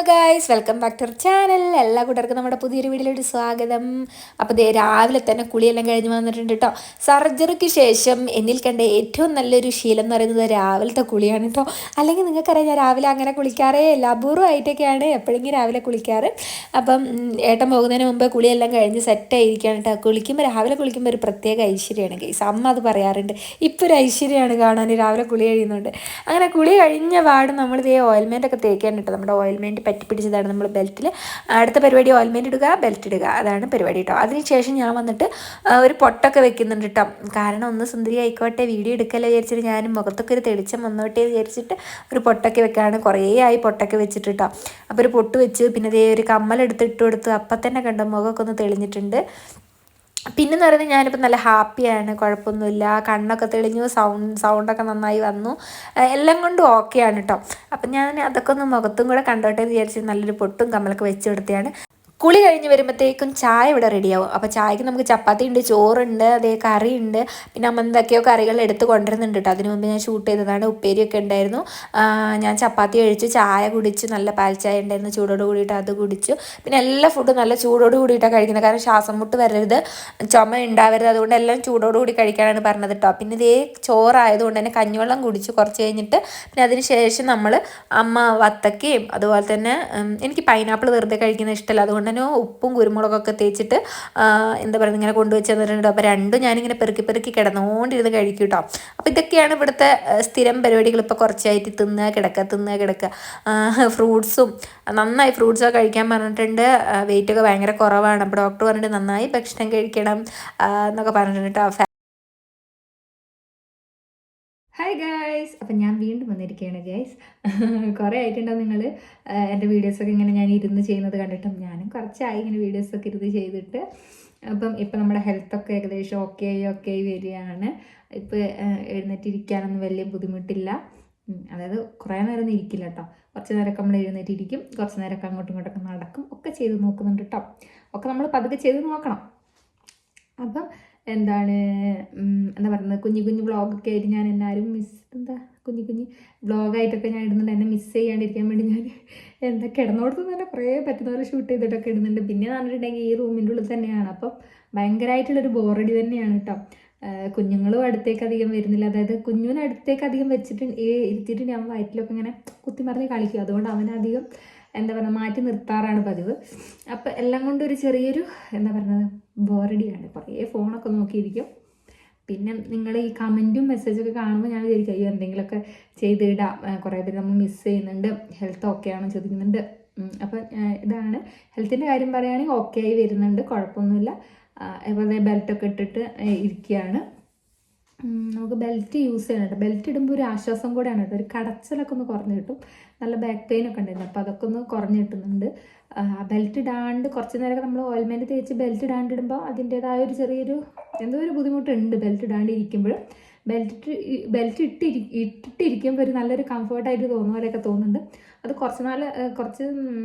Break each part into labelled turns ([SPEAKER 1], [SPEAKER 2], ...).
[SPEAKER 1] Hello guys welcome back to channel. എല്ലാ കൂട്ടർക്കും നമ്മുടെ പുതിയൊരു വീഡിയോയിലോട്ട് സ്വാഗതം. അപ്പോൾ ദേ രാവിലെ തന്നെ കുളിയെല്ലാം കഴിഞ്ഞ് വന്നിട്ടുണ്ട് കേട്ടോ സർജറിക്ക് ശേഷം എന്നിൽ കണ്ട ഏറ്റവും നല്ലൊരു ശീലം എന്ന് പറയുന്നത് രാവിലത്തെ കുളിയാണ് കേട്ടോ അല്ലെങ്കിൽ നിങ്ങൾക്കറിയാം ഞാൻ രാവിലെ അങ്ങനെ കുളിക്കാറേ ഇല്ല. അപൂർവമായിട്ടൊക്കെയാണ് എപ്പോഴെങ്കിലും രാവിലെ കുളിക്കാറ്. അപ്പം ഏട്ടൻ പോകുന്നതിന് മുമ്പ് കുളിയെല്ലാം കഴിഞ്ഞ് സെറ്റായിരിക്കുകയാണ് കേട്ടോ കുളിക്കുമ്പോൾ രാവിലെ കുളിക്കുമ്പോൾ ഒരു പ്രത്യേക ഐശ്വര്യമാണ് ഗൈസ്. അമ്മ അത് പറയാറുണ്ട്. ഇപ്പോൾ ഒരു ഐശ്വര്യമാണ് കാണാൻ രാവിലെ കുളി കഴിയുന്നുണ്ട്. അങ്ങനെ കുളി കഴിഞ്ഞ പാട് നമ്മൾ ഇതേ ഓയിൽമെന്റ് ഒക്കെ തേക്കാൻ കേട്ടോ നമ്മുടെ ഓയിൽമെന്റ് പറ്റി പിടിച്ചതാണ് നമ്മൾ ബെൽറ്റിൽ അടുത്ത പരിപാടി ഓയിൽമെന്റ് ഇടുക ബെൽറ്റ് ഇടുക. അതാണ് പരിപാടി കേട്ടോ അതിനുശേഷം ഞാൻ വന്നിട്ട് ഒരു പൊട്ടൊക്കെ വെക്കുന്നുണ്ട് കേട്ടോ കാരണം ഒന്ന് സുന്ദരി ആയിക്കോട്ടെ വീഡിയോ എടുക്കല്ലോ വിചാരിച്ചിട്ട് ഞാൻ മുഖത്തൊക്കെ ഒരു തെളിച്ചം വന്നോട്ടെ വിചാരിച്ചിട്ട് ഒരു പൊട്ടൊക്കെ വെക്കാണ്. കുറേ ആയി പൊട്ടൊക്കെ വെച്ചിട്ട് കേട്ടോ അപ്പോൾ ഒരു പൊട്ട് വെച്ച് പിന്നെ ഒരു കമ്മലെടുത്ത് ഇട്ട് കൊടുത്ത്. അപ്പം തന്നെ കണ്ടോ മുഖമൊക്കെ ഒന്ന് തെളിഞ്ഞിട്ടുണ്ട്. പിന്നെന്ന് പറയുന്നത് ഞാനിപ്പോൾ നല്ല ഹാപ്പിയാണ് കുഴപ്പമൊന്നുമില്ല. കണ്ണൊക്കെ തെളിഞ്ഞു സൗണ്ട് സൗണ്ടൊക്കെ നന്നായി വന്നു. എല്ലാം കൊണ്ടും ഓക്കെയാണ് കേട്ടോ അപ്പം ഞാൻ അതൊക്കെ ഒന്ന് മുഖത്തും കൂടെ കണ്ടോട്ടെ എന്ന് വിചാരിച്ച് നല്ലൊരു പൊട്ടും കമ്മലൊക്കെ വെച്ച് കൊടുത്തതാണ്. കുളി കഴിഞ്ഞ് വരുമ്പോഴത്തേക്കും ചായ ഇവിടെ റെഡിയാവും അപ്പോൾ ചായക്ക് നമുക്ക് ചപ്പാത്തി ഉണ്ട് ചോറുണ്ട് അതേ ഉണ്ട്. പിന്നെ അമ്മ എന്തൊക്കെയോ കറികൾ എടുത്ത് കൊണ്ടുവരുന്നുണ്ട് കേട്ടോ. അതിന് മുമ്പ് ഞാൻ ഷൂട്ട് ചെയ്തതാണ് ഉപ്പേരിയൊക്കെ ഉണ്ടായിരുന്നു. ഞാൻ ചപ്പാത്തി കഴിച്ചു ചായ കുടിച്ചു നല്ല പാൽ ചായ ഉണ്ടായിരുന്നു ചൂടോട് കൂടിയിട്ട് അത് കുടിച്ചു. പിന്നെ എല്ലാ ഫുഡും നല്ല ചൂടോട് കൂടിയിട്ടാണ് കഴിക്കുന്നത്. കാരണം ശ്വാസം മുട്ട് വരരുത് ചുമ ഉണ്ടാവരുത്. അതുകൊണ്ട് എല്ലാം ചൂടോട് കൂടി കഴിക്കാനാണ് പറഞ്ഞത് കേട്ടോ. പിന്നെ ഇതേ ചോറായതുകൊണ്ട് തന്നെ കഞ്ഞിവെള്ളം കുടിച്ചു കുറച്ച് കഴിഞ്ഞിട്ട് പിന്നെ അതിന് ശേഷം നമ്മൾ അമ്മ വത്തക്കയും അതുപോലെ തന്നെ എനിക്ക് പൈനാപ്പിൾ വെറുതെ കഴിക്കുന്നത് ഇഷ്ടമല്ല. അതുകൊണ്ട് തന്നെ ഉപ്പും കുരുമുളകൊക്കെ തേച്ചിട്ട് എന്താ പറയുക ഇങ്ങനെ കൊണ്ടുവച്ച് തന്നിട്ടുണ്ട് അപ്പോൾ രണ്ടും ഞാനിങ്ങനെ പെറുക്കി പെറുക്കി കിടന്നുകൊണ്ടിരുന്ന് കഴിക്കും കേട്ടോ അപ്പോൾ ഇതൊക്കെയാണ് ഇവിടുത്തെ സ്ഥിരം പരിപാടികൾ. ഇപ്പോൾ കുറച്ചായിട്ട് തിന്നുക കിടക്കുക തിന്നുക കിടക്കുക. ഫ്രൂട്ട്സും നന്നായി ഫ്രൂട്ട്സൊക്കെ കഴിക്കാൻ പറഞ്ഞിട്ടുണ്ട്. വെയിറ്റൊക്കെ ഭയങ്കര കുറവാണ്. അപ്പോൾ ഡോക്ടർ പറഞ്ഞിട്ട് നന്നായി ഭക്ഷണം കഴിക്കണം എന്നൊക്കെ പറഞ്ഞിട്ടുണ്ട് കേട്ടോ ഹായ് ഗായ്സ് അപ്പം ഞാൻ വീണ്ടും വന്നിരിക്കുകയാണ് ഗൈസ് കുറേ ആയിട്ടുണ്ടാവും നിങ്ങൾ എന്റെ വീഡിയോസൊക്കെ ഇങ്ങനെ ഞാൻ ഇരുന്ന് ചെയ്യുന്നത് കണ്ടിട്ടും ഞാനും കുറച്ചായി ഇങ്ങനെ വീഡിയോസൊക്കെ ഇരുന്ന് ചെയ്തിട്ട്. അപ്പം ഇപ്പം നമ്മുടെ ഹെൽത്തൊക്കെ ഏകദേശം ഓക്കെ ആയി ഓക്കെ ആയി വരികയാണ്. ഇപ്പോൾ എഴുന്നേറ്റിരിക്കാനൊന്നും വലിയ ബുദ്ധിമുട്ടില്ല. അതായത് കുറേ നേരം ഒന്നും ഇരിക്കില്ല കേട്ടോ കുറച്ച് നേരമൊക്കെ നമ്മൾ എഴുന്നേറ്റിരിക്കും. കുറച്ച് നേരമൊക്കെ അങ്ങോട്ടും ഇങ്ങോട്ടൊക്കെ നടക്കും. ഒക്കെ ചെയ്ത് നോക്കുന്നുണ്ട് കേട്ടോ ഒക്കെ നമ്മൾ പതുക്കെ ചെയ്ത് നോക്കണം. അപ്പം എന്താണ് എന്താ പറയുന്നത് കുഞ്ഞു കുഞ്ഞു വ്ളോഗൊക്കെ ആയിട്ട് ഞാൻ എന്നാരും മിസ് എന്താ കുഞ്ഞു കുഞ്ഞു വ്ളോഗായിട്ടൊക്കെ ഞാൻ ഇടുന്നുണ്ട്. എന്നെ മിസ് ചെയ്യാണ്ടിരിക്കാൻ വേണ്ടി ഞാൻ എന്താ കിടന്നോടത്ത് തന്നെ കുറേ പറ്റുന്ന പോലെ ഷൂട്ട് ചെയ്തിട്ടൊക്കെ ഇടുന്നുണ്ട്. പിന്നെ പറഞ്ഞിട്ടുണ്ടെങ്കിൽ ഈ റൂമിന്റെ ഉള്ളിൽ തന്നെയാണ്. അപ്പം ഭയങ്കരമായിട്ടുള്ളൊരു ബോറടി തന്നെയാണ് കേട്ടോ കുഞ്ഞുങ്ങളും അടുത്തേക്ക് അധികം വരുന്നില്ല. അതായത് കുഞ്ഞുവിനെ അടുത്തേക്ക് അധികം വെച്ചിട്ട് ഇരുത്തിയിട്ട് ഞാൻ വയറ്റിലൊക്കെ ഇങ്ങനെ കുത്തിമറിഞ്ഞ് കളിക്കും. അതുകൊണ്ട് അവനധികം എന്താ പറയുക മാറ്റി നിർത്താറാണ് പതിവ്. അപ്പം എല്ലാം കൊണ്ടും ഒരു ചെറിയൊരു എന്താ പറയുന്നത് ബോറടിയാണ് കുറേ ഫോണൊക്കെ നോക്കിയിരിക്കും. പിന്നെ നിങ്ങൾ ഈ കമന്റും മെസ്സേജൊക്കെ കാണുമ്പോൾ ഞാൻ വിചാരിക്കും അയ്യോ എന്തെങ്കിലുമൊക്കെ ചെയ്തിടാം. കുറേ പേര് നമ്മൾ മിസ്സ് ചെയ്യുന്നുണ്ട്. ഹെൽത്ത് ഓക്കെ ആണോ ചോദിക്കുന്നുണ്ട്. അപ്പം ഇതാണ്. ഹെൽത്തിന്റെ കാര്യം പറയുകയാണെങ്കിൽ ഓക്കെ ആയി വരുന്നുണ്ട്. കുഴപ്പമൊന്നുമില്ല. അതുപോലെ ബെൽറ്റൊക്കെ ഇട്ടിട്ട് ഇരിക്കുകയാണ്. നമുക്ക് ബെൽറ്റ് യൂസ് ചെയ്യണം കേട്ടോ. ബെൽറ്റ് ഇടുമ്പോൾ ഒരു ആശ്വാസം കൂടെയാണ് കേട്ടോ. ഒരു കടച്ചിലൊക്കെ ഒന്ന് കുറഞ്ഞു കിട്ടും. നല്ല ബാക്ക് പെയിൻ ഒക്കെ ഉണ്ടായിരുന്നു അപ്പോൾ അതൊക്കെ ഒന്ന് കുറഞ്ഞു കിട്ടുന്നുണ്ട്. ബെൽറ്റ് ഇടാണ്ട് കുറച്ച് നേരമൊക്കെ നമ്മൾ ഓയിൽമെന്റ് തേച്ച് ബെൽറ്റ് ഇടാണ്ട് ഇടുമ്പോൾ അതിന്റേതായ ഒരു ചെറിയൊരു എന്തോ ഒരു ബുദ്ധിമുട്ടുണ്ട് ബെൽറ്റ് ഇടാണ്ട് ഇരിക്കുമ്പോൾ ബെൽറ്റ് ബെൽറ്റ് ഇട്ടിരി ഇട്ടിട്ടിരിക്കുമ്പോൾ ഒരു നല്ലൊരു കംഫർട്ടായിട്ട് തോന്നുന്ന പോലെയൊക്കെ തോന്നുന്നുണ്ട്. അത് കുറച്ച് നാൾ കുറച്ച്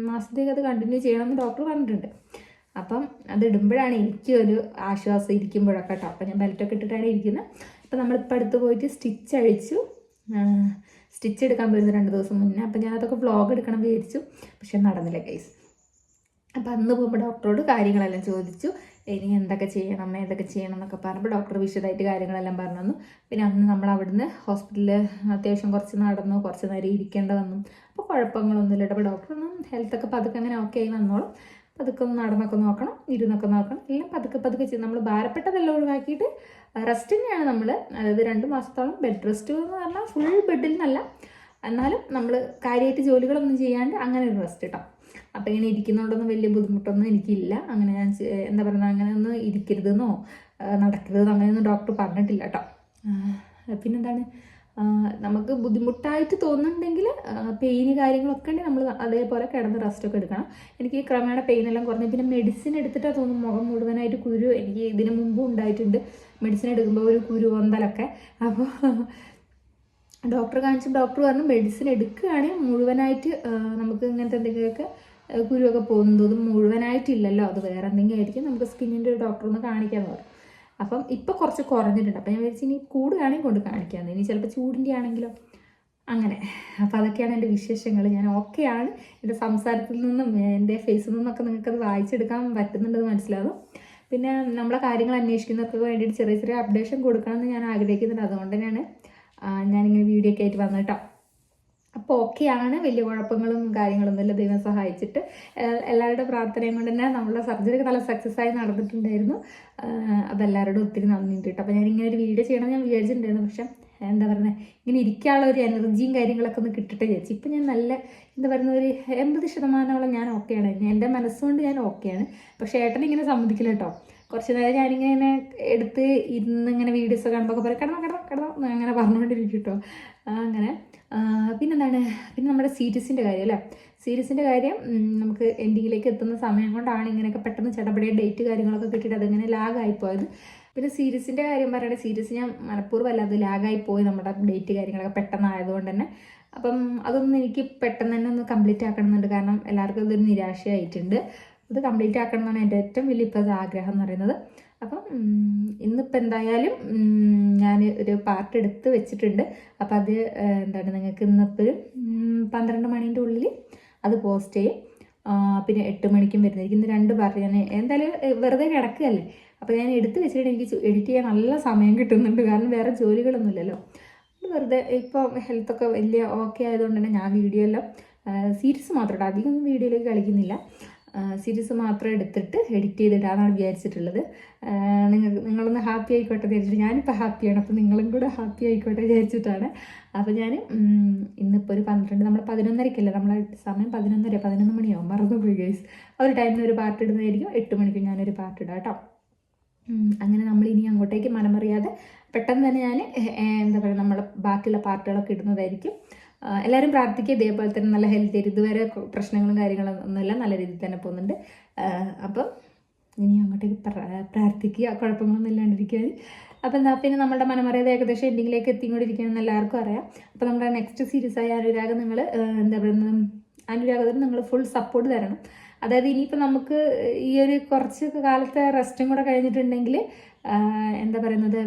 [SPEAKER 1] മാസത്തേക്ക് അത് കണ്ടിന്യൂ ചെയ്യണമെന്ന് ഡോക്ടർ പറഞ്ഞിട്ടുണ്ട്. അപ്പം അത് ഇടുമ്പോഴാണ് എനിക്കൊരു ആശ്വാസം ഇരിക്കുമ്പോഴൊക്കെ കേട്ടോ. അപ്പം ഞാൻ ബെൽറ്റൊക്കെ ഇട്ടിട്ടാണ് ഇരിക്കുന്നത് അപ്പം നമ്മളിപ്പോൾ അടുത്ത് പോയിട്ട് സ്റ്റിച്ച് അഴിച്ചു. സ്റ്റിച്ച് എടുക്കാൻ പോയിരുന്നു രണ്ട് ദിവസം മുന്നേ. അപ്പോൾ ഞാൻ അതൊക്കെ വ്ളോഗ് എടുക്കണം വിചാരിച്ചു. പക്ഷെ നടന്നില്ല കേസ് അപ്പം അന്ന് പോകുമ്പോൾ ഡോക്ടറോട് കാര്യങ്ങളെല്ലാം ചോദിച്ചു. ഇനി എന്തൊക്കെ ചെയ്യണം എന്തൊക്കെ ചെയ്യണം എന്നൊക്കെ പറഞ്ഞപ്പോൾ ഡോക്ടർ വിശദമായിട്ട് കാര്യങ്ങളെല്ലാം പറഞ്ഞു തന്നു. പിന്നെ അന്ന് നമ്മൾ അവിടുന്ന് ഹോസ്പിറ്റലിൽ അത്യാവശ്യം കുറച്ച് നടന്നു കുറച്ച് നേരം ഇരിക്കേണ്ട വന്നു. അപ്പോൾ കുഴപ്പങ്ങളൊന്നുമില്ല. അപ്പോൾ ഡോക്ടർ ഒന്നും ഹെൽത്തൊക്കെ പതുക്കെ അങ്ങനെ ഓക്കെ ആയി വന്നോളും. പതുക്കെ ഒന്ന് നടന്നൊക്കെ നോക്കണം ഇരുന്നൊക്കെ നോക്കണം. എല്ലാം പതുക്കെ പതുക്കെ ചെയ്ത് നമ്മൾ ഭാരപ്പെട്ടതെല്ലാം ഒഴിവാക്കിയിട്ട് റെസ്റ്റ് തന്നെയാണ് നമ്മൾ അതായത് രണ്ട് മാസത്തോളം ബെഡ് റെസ്റ്റ് എന്ന് പറഞ്ഞാൽ ഫുൾ ബെഡിൽ നിന്നല്ല എന്നാലും നമ്മൾ കാര്യമായിട്ട് ജോലികളൊന്നും ചെയ്യാണ്ട് അങ്ങനെ ഒരു റെസ്റ്റ് ഇട്ടാം അപ്പം ഇങ്ങനെ ഇരിക്കുന്നതുകൊണ്ടൊന്നും വലിയ ബുദ്ധിമുട്ടൊന്നും എനിക്കില്ല. അങ്ങനെ ഞാൻ എന്താ പറയുക അങ്ങനെ ഒന്നും ഇരിക്കരുതെന്നോ നടക്കരുതെന്നോ അങ്ങനെയൊന്നും ഡോക്ടർ പറഞ്ഞിട്ടില്ല കേട്ടോ പിന്നെന്താണ്? നമുക്ക് ബുദ്ധിമുട്ടായിട്ട് തോന്നുന്നുണ്ടെങ്കിൽ പെയിന് കാര്യങ്ങളൊക്കെ ഉണ്ടെങ്കിൽ നമ്മൾ അതേപോലെ കിടന്ന് റെസ്റ്റ് ഒക്കെ എടുക്കണം. എനിക്ക് ക്രമേണ പെയിൻ എല്ലാം കുറഞ്ഞു പിന്നെ മെഡിസിൻ എടുത്തിട്ടാണ് തോന്നുന്നു മുഖം മുഴുവനായിട്ട് കുരു. എനിക്ക് ഇതിനു മുമ്പും ഉണ്ടായിട്ടുണ്ട്. മെഡിസിൻ എടുക്കുമ്പോൾ ഒരു കുരു പൊന്തലൊക്കെ അപ്പോൾ ഡോക്ടർ കാണിച്ചു ഡോക്ടർ പറഞ്ഞു മെഡിസിൻ എടുക്കുകയാണെങ്കിൽ മുഴുവനായിട്ട് നമുക്ക് ഇങ്ങനത്തെ എന്തെങ്കിലുമൊക്കെ കുരുവൊക്കെ പോകുന്നത് മുഴുവനായിട്ടില്ലല്ലോ. അത് വേറെ എന്തെങ്കിലും ആയിരിക്കും. നമുക്ക് സ്കിന്നിന്റെ ഒരു ഡോക്ടർ ഒന്ന് കാണിക്കാമെന്ന് പറഞ്ഞു. അപ്പം ഇപ്പം കുറച്ച് കുറഞ്ഞിട്ടുണ്ട്. അപ്പം ഞാൻ വിചാരിച്ചു ഇനി കൂടുകയാണെങ്കിൽ കൊണ്ട് കാണിക്കാമെന്ന് ഇനി ചിലപ്പോൾ ചൂടിന്റെ ആണെങ്കിലോ അങ്ങനെ. അപ്പോൾ അതൊക്കെയാണ് എന്റെ വിശേഷങ്ങൾ ഞാൻ ഓക്കെയാണ് എന്റെ സംസാരത്തിൽ നിന്നും എന്റെ ഫേസിൽ നിന്നൊക്കെ നിങ്ങൾക്കത് വായിച്ചെടുക്കാൻ പറ്റുന്നുണ്ടെന്ന് മനസ്സിലാകും പിന്നെ നമ്മളെ കാര്യങ്ങൾ അന്വേഷിക്കുന്നവർക്ക് വേണ്ടിയിട്ട് ചെറിയ ചെറിയ അപ്ഡേഷൻ കൊടുക്കണമെന്ന് ഞാൻ ആഗ്രഹിക്കുന്നുണ്ട്. അതുകൊണ്ട് തന്നെയാണ് ഞാനിങ്ങനെ വീഡിയോ ഒക്കെ ആയിട്ട് വന്നത് കേട്ടോ അപ്പോൾ ഓക്കെയാണ്. വലിയ കുഴപ്പങ്ങളും കാര്യങ്ങളൊന്നുമില്ല ദൈവം സഹായിച്ചിട്ട്. എല്ലാവരുടെ പ്രാർത്ഥനയും കൊണ്ട് തന്നെ നമ്മളുടെ സർജറി നല്ല സക്സസ് ആയി നടന്നിട്ടുണ്ടായിരുന്നു. അതെല്ലാവരോടും ഒത്തിരി നന്ദി കേട്ടോ. അപ്പോൾ ഞാൻ ഇങ്ങനെ ഒരു വീഡിയോ ചെയ്യണം ഞാൻ വിചാരിച്ചിട്ടുണ്ടായിരുന്നു. പക്ഷേ എന്താ പറയുന്നത് ഇങ്ങനെ ഇരിക്കാനുള്ള ഒരു എനർജിയും കാര്യങ്ങളൊക്കെ ഒന്ന് കിട്ടട്ടെ ചേച്ചി ഇപ്പം ഞാൻ നല്ല എന്താ പറയുന്ന ഒരു എൺപത് ശതമാനമോളം ഞാൻ ഓക്കെയാണ്. എന്റെ മനസ്സുകൊണ്ട് ഞാൻ ഓക്കെയാണ്. പക്ഷേ ഏട്ടൻ ഇങ്ങനെ സമ്മതിക്കില്ല കേട്ടോ. കുറച്ച് നേരം ഞാനിങ്ങനെ എടുത്ത് ഇരുന്ന് ഇങ്ങനെ വീഡിയോസ് കാണുമ്പോൾ പറയും കിടന്നോ കിടന്നോ കിടന്നോ അങ്ങനെ പറഞ്ഞുകൊണ്ടിരിക്കും കേട്ടോ. അങ്ങനെ. പിന്നെന്താണ്? പിന്നെ നമ്മുടെ സീരീസിന്റെ കാര്യം അല്ലേ? സീരീസിന്റെ കാര്യം നമുക്ക് എൻഡിങ്ങിലേക്ക് എത്തുന്ന സമയം കൊണ്ടാണ് ഇങ്ങനെയൊക്കെ പെട്ടെന്ന് ചടപടിയ ഡേറ്റ് കാര്യങ്ങളൊക്കെ കിട്ടിയിട്ട് അതിങ്ങനെ ലാഗായി പോയത്. പിന്നെ സീരീസിന്റെ കാര്യം പറയുകയാണെങ്കിൽ സീരീസ് ഞാൻ മനഃപൂർവം അത് ലാഗായി പോയി നമ്മുടെ ഡേറ്റ് കാര്യങ്ങളൊക്കെ പെട്ടെന്ന് ആയതുകൊണ്ട് തന്നെ. അപ്പം അതൊന്നും എനിക്ക് പെട്ടെന്ന് തന്നെ ഒന്ന് കംപ്ലീറ്റ് ആക്കണമെന്നുണ്ട്. കാരണം എല്ലാവർക്കും ഇതൊരു നിരാശയായിട്ടുണ്ട്. അത് കംപ്ലീറ്റ് ആക്കണം എന്നാണ് എന്റെ ഏറ്റവും വലിയ ഇപ്പോഴത്തെ ആഗ്രഹം എന്ന് പറയുന്നത്. അപ്പം ഇന്നിപ്പോൾ എന്തായാലും ഞാൻ ഒരു പാർട്ട് എടുത്ത് വെച്ചിട്ടുണ്ട്. അപ്പം അത് എന്താണ് നിങ്ങൾക്ക് ഇന്നിപ്പോൾ പന്ത്രണ്ട് മണീന്റെ ഉള്ളിൽ അത് പോസ്റ്റ് ചെയ്യും. പിന്നെ എട്ട് മണിക്കും വരുന്നതായിരിക്കും. ഇന്ന് രണ്ട് പാർട്ട് ഞാൻ എന്തായാലും വെറുതെ കിടക്കുകയല്ലേ? അപ്പോൾ ഞാൻ എടുത്ത് വെച്ചിട്ട് എനിക്ക് എഡിറ്റ് ചെയ്യാൻ നല്ല സമയം കിട്ടുന്നുണ്ട്. കാരണം വേറെ ജോലികളൊന്നുമില്ലല്ലോ. വെറുതെ ഇപ്പം ഹെൽത്തൊക്കെ വലിയ ഓക്കെ ആയതുകൊണ്ട് തന്നെ ഞാൻ വീഡിയോ എല്ലാം സീരീസ് മാത്രം ഇടാം. അധികം വീഡിയോയിലേക്ക് കളിക്കുന്നില്ല. സീരീസ് മാത്രം എടുത്തിട്ട് എഡിറ്റ് ചെയ്തിടാന്നാണ് വിചാരിച്ചിട്ടുള്ളത്. നിങ്ങൾ നിങ്ങളൊന്ന് ഹാപ്പി ആയിക്കോട്ടെ വിചാരിച്ചിട്ട് ഞാനിപ്പോൾ ഹാപ്പിയാണ് അപ്പോൾ നിങ്ങളും കൂടെ ഹാപ്പി ആയിക്കോട്ടെ വിചാരിച്ചിട്ടാണ്. അപ്പോൾ ഞാൻ ഇന്നിപ്പോൾ ഒരു പന്ത്രണ്ട് നമ്മൾ പതിനൊന്നരക്കല്ലേ? നമ്മളെ സമയം പതിനൊന്നര പതിനൊന്ന് മണിയാവും. മറന്നുപോയി ഗൈസ് ഒരു ടൈമിൽ ഒരു പാർട്ട് ഇടുന്നതായിരിക്കും. എട്ട് മണിക്ക് ഞാനൊരു പാർട്ട് ഇടാം കേട്ടോ. അങ്ങനെ നമ്മൾ ഇനി അങ്ങോട്ടേക്ക് മനമറിയാതെ പെട്ടെന്ന് തന്നെ ഞാൻ എന്താ പറയുക നമ്മൾ ബാക്കിയുള്ള പാർട്ടുകളൊക്കെ ഇടുന്നതായിരിക്കും. എല്ലാവരും പ്രാർത്ഥിക്കുക ഇതേപോലെ തന്നെ നല്ല ഹെൽത്തി ഇതുവരെ പ്രശ്നങ്ങളും കാര്യങ്ങളും ഒന്നുമില്ല. നല്ല രീതിയിൽ തന്നെ പോകുന്നുണ്ട്. അപ്പം ഇനി അങ്ങോട്ടേക്ക് പ്ര- പ്രാർത്ഥിക്കുക. കുഴപ്പങ്ങളൊന്നും ഇല്ലാണ്ടിരിക്കാൻ അപ്പം എന്താ പിന്നെ നമ്മുടെ മനമറിയാതെ ഏകദേശം എൻഡിങ്ങിലേക്ക് എത്തിക്കൊണ്ടിരിക്കുകയാണെന്ന് എല്ലാവർക്കും അറിയാം. അപ്പോൾ നമ്മുടെ നെക്സ്റ്റ് സീരീസ് ആയ അനുരാഗ് നിങ്ങൾ എന്താ പറയുന്നത് അനുരാഗത്തിന് നിങ്ങൾ ഫുൾ സപ്പോർട്ട് തരണം. അതായത് ഇനിയിപ്പോൾ നമുക്ക് ഈ ഒരു കുറച്ച് കാലത്തെ റെസ്റ്റും കൂടെ കഴിഞ്ഞിട്ടുണ്ടെങ്കിൽ എന്താ പറയുന്നത്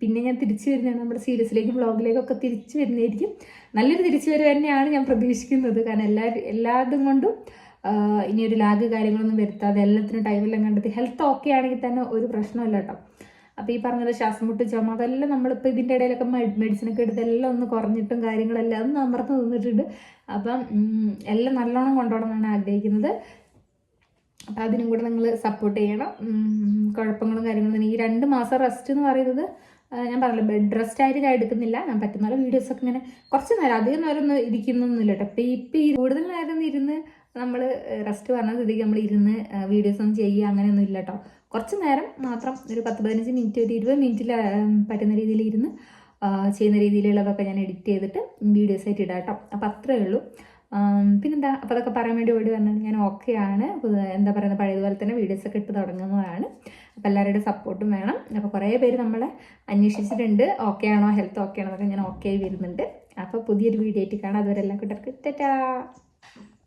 [SPEAKER 1] പിന്നെ ഞാൻ തിരിച്ചു വരുന്നതാണ് നമ്മുടെ സീരീസിലേക്കും വ്ളോഗിലേക്കൊക്കെ തിരിച്ചു വരുന്നതായിരിക്കും. നല്ലൊരു തിരിച്ചു വരവ് തന്നെയാണ് ഞാൻ പ്രതീക്ഷിക്കുന്നത്. കാരണം എല്ലാ എല്ലാതും കൊണ്ടും ഇനിയൊരു ലാഗ് കാര്യങ്ങളൊന്നും വരുത്താതെ എല്ലാത്തിനും ടൈമെല്ലാം കണ്ടെത്തി ഹെൽത്ത് ഓക്കെ ആണെങ്കിൽ തന്നെ ഒരു പ്രശ്നമല്ല കേട്ടോ. അപ്പോൾ ഈ പറഞ്ഞത് ശ്വാസം മുട്ട് ചുമ അതെല്ലാം നമ്മളിപ്പോൾ ഇതിന്റെ ഇടയിലൊക്കെ മെഡിസിനൊക്കെ എടുത്ത് എല്ലാം ഒന്ന് കുറഞ്ഞിട്ടും കാര്യങ്ങളെല്ലാം ഒന്ന് അമർന്ന് നിന്നിട്ടുണ്ട്. അപ്പം എല്ലാം നല്ലോണം കൊണ്ടുപോകണം എന്നാണ് ആഗ്രഹിക്കുന്നത്. അപ്പം അതിനും കൂടെ നിങ്ങൾ സപ്പോർട്ട് ചെയ്യണം. കുഴപ്പങ്ങളും കാര്യങ്ങളും ഈ രണ്ട് മാസം റെസ്റ്റ് എന്ന് പറയുന്നത് ഞാൻ പറഞ്ഞില്ല ബെഡ് റെസ്റ്റ് ആയിട്ട് ഞാൻ എടുക്കുന്നില്ല. ഞാൻ പറ്റുന്ന വീഡിയോസ് വീഡിയോസൊക്കെ ഇങ്ങനെ കുറച്ച് നേരം അധികം നേരം ഒന്നും ഇരിക്കുന്നൊന്നുമില്ല കേട്ടോ. അപ്പോൾ ഈ കൂടുതൽ നേരം ഇരുന്ന് നമ്മൾ റെസ്റ്റ് പറഞ്ഞ സ്ഥിതിക്ക് നമ്മൾ ഇരുന്ന് വീഡിയോസ് ഒന്നും ചെയ്യുക അങ്ങനെയൊന്നും ഇല്ല കേട്ടോ. കുറച്ച് നേരം മാത്രം ഒരു പത്ത് പതിനഞ്ച് മിനിറ്റ് ഒരു ഇരുപത് മിനിറ്റിൽ പറ്റുന്ന രീതിയിൽ ഇരുന്ന് ചെയ്യുന്ന രീതിയിലുള്ളതൊക്കെ ഞാൻ എഡിറ്റ് ചെയ്തിട്ട് വീഡിയോസ് ആയിട്ട് ഇടാം കേട്ടോ. അപ്പോൾ അത്രേ ഉള്ളൂ. പിന്നെന്താ? അപ്പോൾ അതൊക്കെ പറയാൻ വേണ്ടി ഓടി വന്നത് ഞാൻ ഓക്കെയാണ് എന്താ പറയുന്നത്? പഴയതുപോലെ തന്നെ വീഡിയോസ് ഒക്കെ ഇട്ട് തുടങ്ങുന്നതാണ്. അപ്പോൾ എല്ലാവരുടെയും സപ്പോർട്ടും വേണം. അപ്പോൾ കുറേ പേര് നമ്മളെ അന്വേഷിച്ചിട്ടുണ്ട്. ഓക്കെ ആണോ? ഹെൽത്ത് ഓക്കെ ആണോ? എന്നൊക്കെ ഞാൻ ഓക്കെ ആയി വരുന്നുണ്ട്. അപ്പോൾ പുതിയൊരു വീഡിയോ ആയിട്ട് കാണാം. അതുവരെ എല്ലാ കൂട്ടർക്ക് ടാറ്റാ!